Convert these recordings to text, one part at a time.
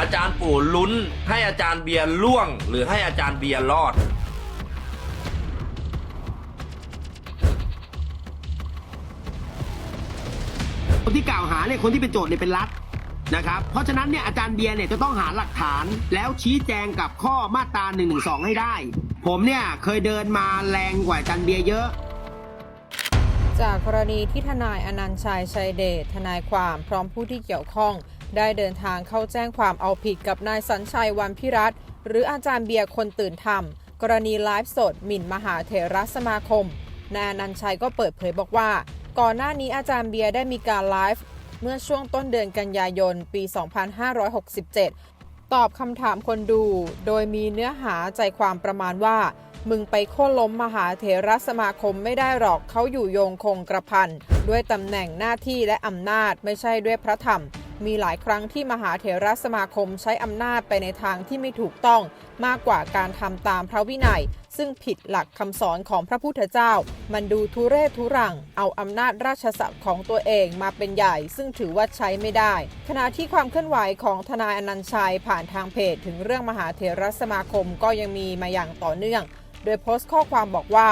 อาจารย์ปู่ลุ้นให้อาจารย์เบียร์ล่วง หรือให้อาจารย์เบียร์รอด คนที่กล่าวหาเนี่ยคนที่เป็นโจทย์เนี่ยเป็นรัฐนะครับ เพราะฉะนั้นเนี่ยอาจารย์เบียร์เนี่ยจะต้องหาหลักฐานแล้วชี้แจงกับข้อมาตรา1นึให้ได้ ผมเนี่ยเคยเดินมาแรงกว่าอาจารย์เบียร์เยอะ จากกรณีที่ทนายอนันต์ชัยชัยเดชทนายความพร้อมผู้ที่เกี่ยวข้อง ได้เดินทางเข้าแจ้งความเอาผิดกับนายสัญชัยวันพิรัตหรืออาจารย์เบียร์คนตื่นธรรม กรณีไลฟ์สดหมิ่นมหาเถรสมาคม นายอนันชัยก็เปิดเผยบอกว่า ก่อนหน้านี้อาจารย์เบียร์ได้มีการไลฟ์เมื่อช่วงต้นเดือนกันยายน ปี 2567 ตอบคำถามคนดู โดยมีเนื้อหาใจความประมาณว่า มึงไปโค่นล้มมหาเถรสมาคมไม่ได้หรอกเขาอยู่โยงคงกระพัน ด้วยตำแหน่งหน้าที่และอำนาจไม่ใช่ด้วยพระธรรม มีหลายครั้งที่มหาเถรสมาคมใช้อำนาจไปในทางที่ไม่ถูกต้องมากกว่าการทำตามพระวินัย ซึ่งผิดหลักคำสอนของพระพุทธเจ้า มันดูทุเรศทุรัง เอาอำนาจราชศักดิ์ของตัวเองมาเป็นใหญ่ ซึ่งถือว่าใช้ไม่ได้ ขณะที่ความเคลื่อนไหวของทนายอนันต์ชัยผ่านทางเพจ ถึงเรื่องมหาเถรสมาคมก็ยังมีมาอย่างต่อเนื่อง โดยโพสต์ข้อความบอกว่า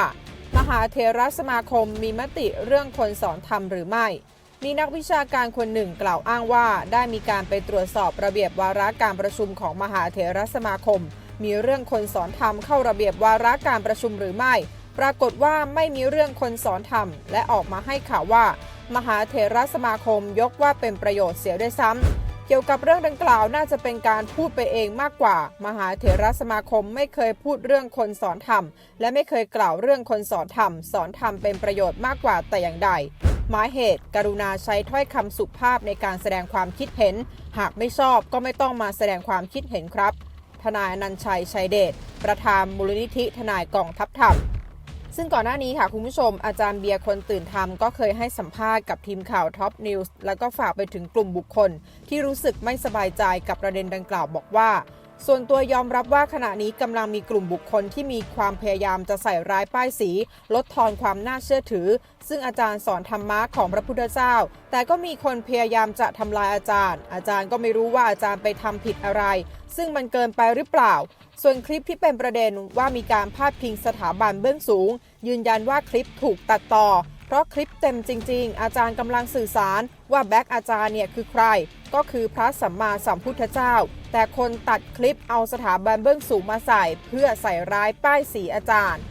มหาเถรสมาคมมีมติเรื่องคนสอนธรรมหรือไม่ มีนักวิชาการคนหนึ่งกล่าวอ้างว่า ได้มีการไปตรวจสอบระเบียบวาระการประชุมของมหาเถรสมาคม มีเรื่องคนสอนธรรมเข้าระเบียบวาระการประชุมหรือไม่ ปรากฏว่าไม่มีเรื่องคนสอนธรรม และออกมาให้ข่าวว่า มหาเถรสมาคมยกว่าเป็นประโยชน์เสียด้วยซ้ำ เกี่ยวกับเรื่องดังกล่าวน่าจะเป็นการพูดไปเองมากกว่า มหาเถรสมาคมไม่เคยพูดเรื่องคนสอนธรรม และไม่เคยกล่าวเรื่องคนสอนธรรม สอนธรรมเป็นประโยชน์มากกว่าแต่อย่างใดหมายเหตุ กรุณาใช้ถ้อยคำสุภาพในการแสดงความคิดเห็น หากไม่ชอบก็ไม่ต้องมาแสดงความคิดเห็นครับ ทนายอนันชัยชัยเดชประธานมูลนิธิทนายกองทัพธรรม ซึ่งก่อนหน้านี้ค่ะคุณผู้ชมอาจารย์เบียร์คนตื่นทำก็เคยให้สัมภาษณ์กับทีมข่าวท็อปนิวส์แล้วก็ฝากไปถึงกลุ่มบุคคล ที่รู้สึกไม่สบายใจกับประเด็นดังกล่าวบอกว่า ส่วนตัวยอมรับว่าขณะนี้กำลังมีกลุ่มบุคคลที่มีความพยายามจะใส่ร้ายป้ายสี ลดทอนความน่าเชื่อถือ ซึ่งอาจารย์สอนธรรมะของพระพุทธเจ้า แต่ก็มีคนพยายามจะทำลายอาจารย์ อาจารย์ก็ไม่รู้ว่าอาจารย์ไปทำผิดอะไร ซึ่งมันเกินไปหรือเปล่า ส่วนคลิปที่เป็นประเด็นว่ามีการพาดพิงสถาบันเบื้องสูง ยืนยันว่าคลิปถูกตัดต่อเพราะคลิปเต็มจริง ๆ อาจารย์กำลังสื่อสารว่าแบ็กอาจารย์เนี่ยคือใคร ก็คือพระสัมมาสัมพุทธเจ้า แต่คนตัดคลิปเอาสถาบันเบื้องสูงมาใส่ เพื่อใส่ร้ายป้ายสีอาจารย์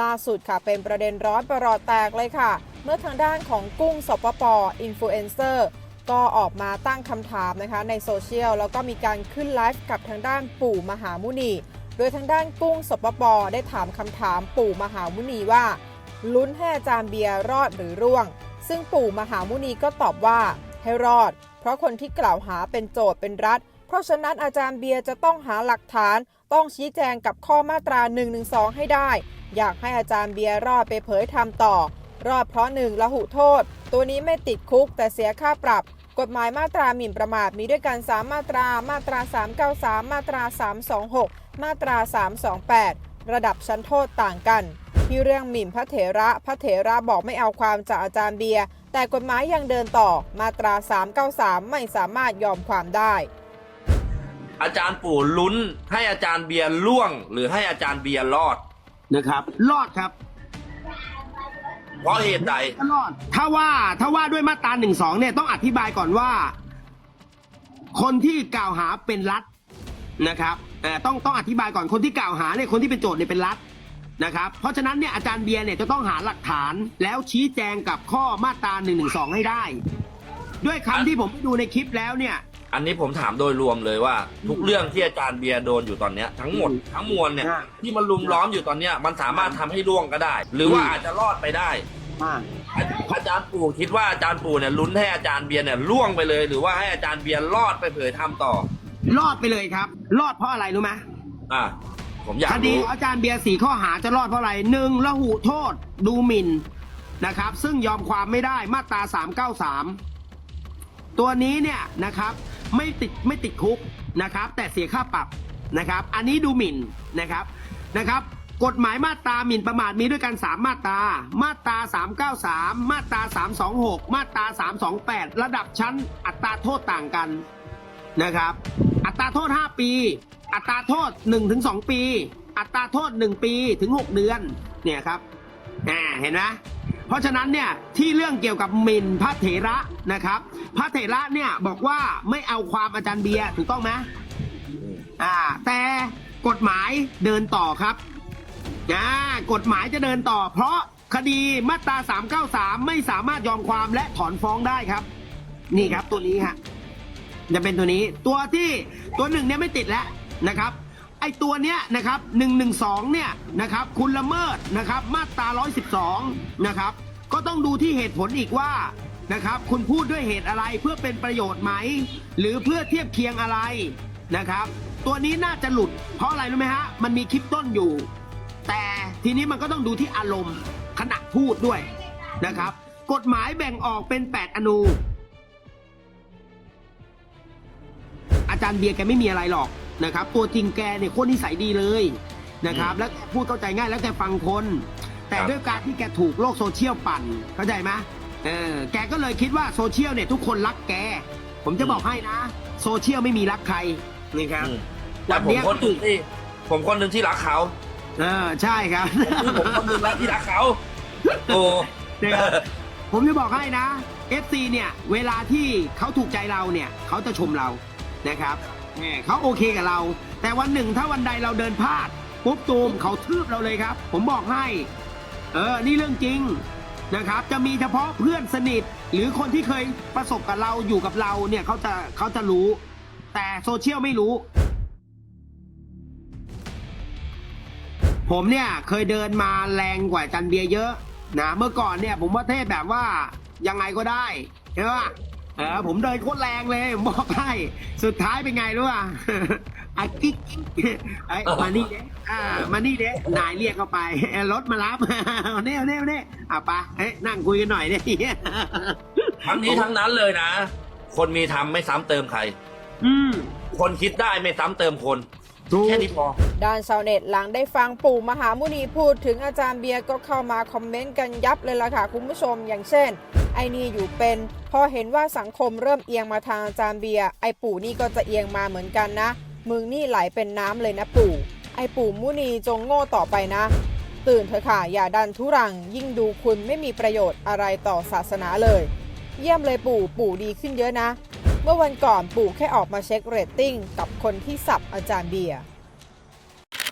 ล่าสุดค่ะเป็นประเด็นร้อนประหลอดแตกเลยค่ะ เมื่อทางด้านของกุ้งสปปอินฟลูเอนเซอร์ก็ออกมาตั้งคำถามนะคะในโซเชียล แล้วก็มีการขึ้นไลฟ์กับทางด้านปู่มหามุนี โดยทางด้านกุ้งสปปได้ถามคำถามปู่มหามุนีว่า ลุ้นให้อาจารย์เบียร์รอดหรือร่วง ซึ่งปู่มหามุนีก็ตอบว่าให้รอด เพราะคนที่กล่าวหาเป็นโจทย์เป็นรัฐ เพราะฉะนั้นอาจารย์เบียร์จะต้องหาหลักฐาน ต้องชี้แจงกับข้อมาตรา1นึให้ได้ อยากให้อาจารย์เบียร์รอดไปเผยทำต่อ รอดเพราะหนึ่งละหุโทษ ตัวนี้ไม่ติดคุกแต่เสียค่าปรับ กฎหมายมาตราหมิ่นประมาทมีด้วยกัน 3 มาตรา มาตรา 393 มาตรา 326 มาตรา 328 ระดับชั้นโทษต่างกัน ที่เรื่องหมิ่นพระเถระ พระเถระบอกไม่เอาความจากอาจารย์เบียร์ แต่กฎหมายยังเดินต่อ มาตรา 393 ไม่สามารถยอมความได้ อาจารย์ปู่ลุ้นให้อาจารย์เบียร์ล่วง หรือให้อาจารย์เบียร์รอด นะครับ รอดครับเพราะเหตุใดก็รอด ถ้าว่าถ้าว่าด้วยมาตราหนึ่งสองเนี่ยต้องอธิบายก่อนว่า คนที่กล่าวหาเป็นรัฐนะครับเอ่อต้องต้องอธิบายก่อนคนที่กล่าวหาเนี่ยคนที่เป็นโจทย์เนี่ยเป็นรัฐ นะครับ เพราะฉะนั้นเนี่ยอาจารย์เบียร์เนี่ยจะต้องหาหลักฐานแล้วชี้แจงกับข้อมาตราหนึ่งหนึ่งสองให้ได้ ด้วยคำที่ผมไปดูในคลิปแล้วเนี่ย อันนี้ผมถามโดยรวมเลยว่า ทุกเรื่องที่อาจารย์เบียร์โดนอยู่ตอนเนี้ยทั้งหมดทั้งมวลเนี่ยอ่าที่มันลุมล้อมอยู่ตอนเนี้ยมันสามารถทำให้ล่วงก็ได้ หรือว่าอาจจะรอดไปได้อาจารย์ปู่คิดว่าอาจารย์ปู่เนี่ยลุ้นให้อาจารย์เบียร์เนี่ยล่วงไปเลย หรือว่าให้อาจารย์เบียร์รอดไปเผยทำต่อ รอดไปเลยครับ รอดเพราะอะไรรู้ไหมอะ ผมอยากคดีรู้อาจารย์เบียร์สี่ข้อหาจะรอดเพราะอะไรหนึ่งละหูโทษดูหมิ่นนะครับ ซึ่งยอมความไม่ได้มาตราสามเก้าสามตัวนี้เนี่ยนะครับไม่ติดไม่ติดคุกนะครับ แต่เสียค่าปรับนะครับ อันนี้ดูหมิ่นนะครับนะครับ กฎหมายมาตราหมิ่นประมาทมีด้วยกัน 3 มาตรา มาตรา 393 มาตรา 326 มาตรา 328 ระดับชั้นอัตราโทษต่างกันนะครับอั ตราโทษ 5 ปี อัตราโทษ 1-2 ปี อัตราโทษ 1 ปีถึง 6 เดือนเนี่ยครับอ่าเห็นไหมเพราะฉะนั้นเนี่ยที่เรื่องเกี่ยวกับหมิ่นพระเถระนะครับ พระเถระเนี่ยบอกว่าไม่เอาความอาจารย์เบียร์ถูกต้องไหมอ่าแต่กฎหมายเดินต่อครับอ่ากฎหมายจะเดินต่อ เพราะคดีมาตรา 393 ไม่สามารถยอมความและถอนฟ้องได้ครับ นี่ครับตัวนี้ฮะ จะเป็นตัวนี้ตัวที่ตัวหนึ่งเนี่ยไม่ติดแล้วนะครับไอตัวเนี้ยนะครับหนึ่งหนึ่งสองเนี่ยนะครับคุณละเมิดนะครับมาตราร้อยสิบสองนะครับก็ต้องดูที่เหตุผลอีกว่านะครับคุณพูดด้วยเหตุอะไรเพื่อเป็นประโยชน์ไหม หรือเพื่อเทียบเคียงอะไรนะครับ ตัวนี้น่าจะหลุด เพราะอะไรรู้ไหมฮะมันมีคลิปต้นอยู่ แต่ทีนี้มันก็ต้องดูที่อารมณ์ขณะพูดด้วยนะครับ กฎหมายแบ่งออกเป็น 8 อนู จารย์เบียร์แกไม่มีอะไรหรอกนะครับ ตัวจริงแกเนี่ยโคตรนิสัยดีเลยนะครับ แล้วแกพูดเข้าใจง่ายแล้วแกฟังคน แต่ครับ ด้วยการที่แกถูกโลกโซเชียลปั่นเข้าใจไหมเออแกก็เลยคิดว่าโซเชียลเนี่ยทุกคนรักแก ผมจะบอกให้นะ โซเชียลไม่มีรักใครนี่ครับ อืมแต่ผมคนหนึ่งที่ผมคนหนึ่งที่รักเขาเออใช่ครับ ผมคนหนึ่งรักที่รักเขาโอ้ นะครับ ผมจะบอกให้นะ FC เนี่ย เวลาที่เขาถูกใจเราเนี่ย เขาจะชมเรา นะครับแหมเขาโอเคกับเรา แต่วันหนึ่งถ้าวันใดเราเดินพลาดปุ๊บตูมเขาทืบเราเลยครับ ผมบอกให้ เออ นี่เรื่องจริงนะครับ จะมีเฉพาะเพื่อนสนิท หรือคนที่เคยประสบกับเราอยู่กับเราเนี่ยเขาจะเขาจะรู้ แต่โซเชียลไม่รู้ ผมเนี่ยเคยเดินมาแรงกว่าจันเบียเยอะนะเมื่อก่อนเนี่ยผมว่าเทศแบบว่ายังไงก็ได้ใช่ปะ เออผมเดินโคตรแรงเลยผมบอกให้สุดท้ายเป็นไงรู้ป่ะไอ้กิ๊กกิ๊กไอ้มานี่เด้อ่ามานี่เด้นายเรียกเข้าไปเอ้ยรถมารับเน่เน่เน่อะไปะเฮ้ยนั่งคุยกันหน่อยเนี่ยทั้งนี้ทั้งนั้นเลยนะ คนมีธรรมไม่ซ้ำเติมใคร อืมคนคิดได้ไม่ซ้ำเติมคนถูกแค่นี้พอด้านชาวเน็ตหลังได้ฟังปู่มหามุนีพูดถึงอาจารย์เบียร์ก็เข้ามาคอมเมนต์กันยับเลยล่ะค่ะคุณผู้ชมอย่างเช่น ไอ้นี่อยู่เป็น พอเห็นว่าสังคมเริ่มเอียงมาทางอาจารย์เบียร์ไอ้ปู่นี่ก็จะเอียงมาเหมือนกันนะ มึงนี่ไหลเป็นน้ำเลยนะปู่ ไอ้ปู่มุนีจงโง่ต่อไปนะ ตื่นเถอะค่ะอย่าดันทุรัง ยิ่งดูคุณไม่มีประโยชน์อะไรต่อศาสนาเลย เยี่ยมเลยปู่ปู่ดีขึ้นเยอะนะ เมื่อวันก่อนปู่แค่ออกมาเช็คเรตติ้งกับคนที่สับอาจารย์เบียร์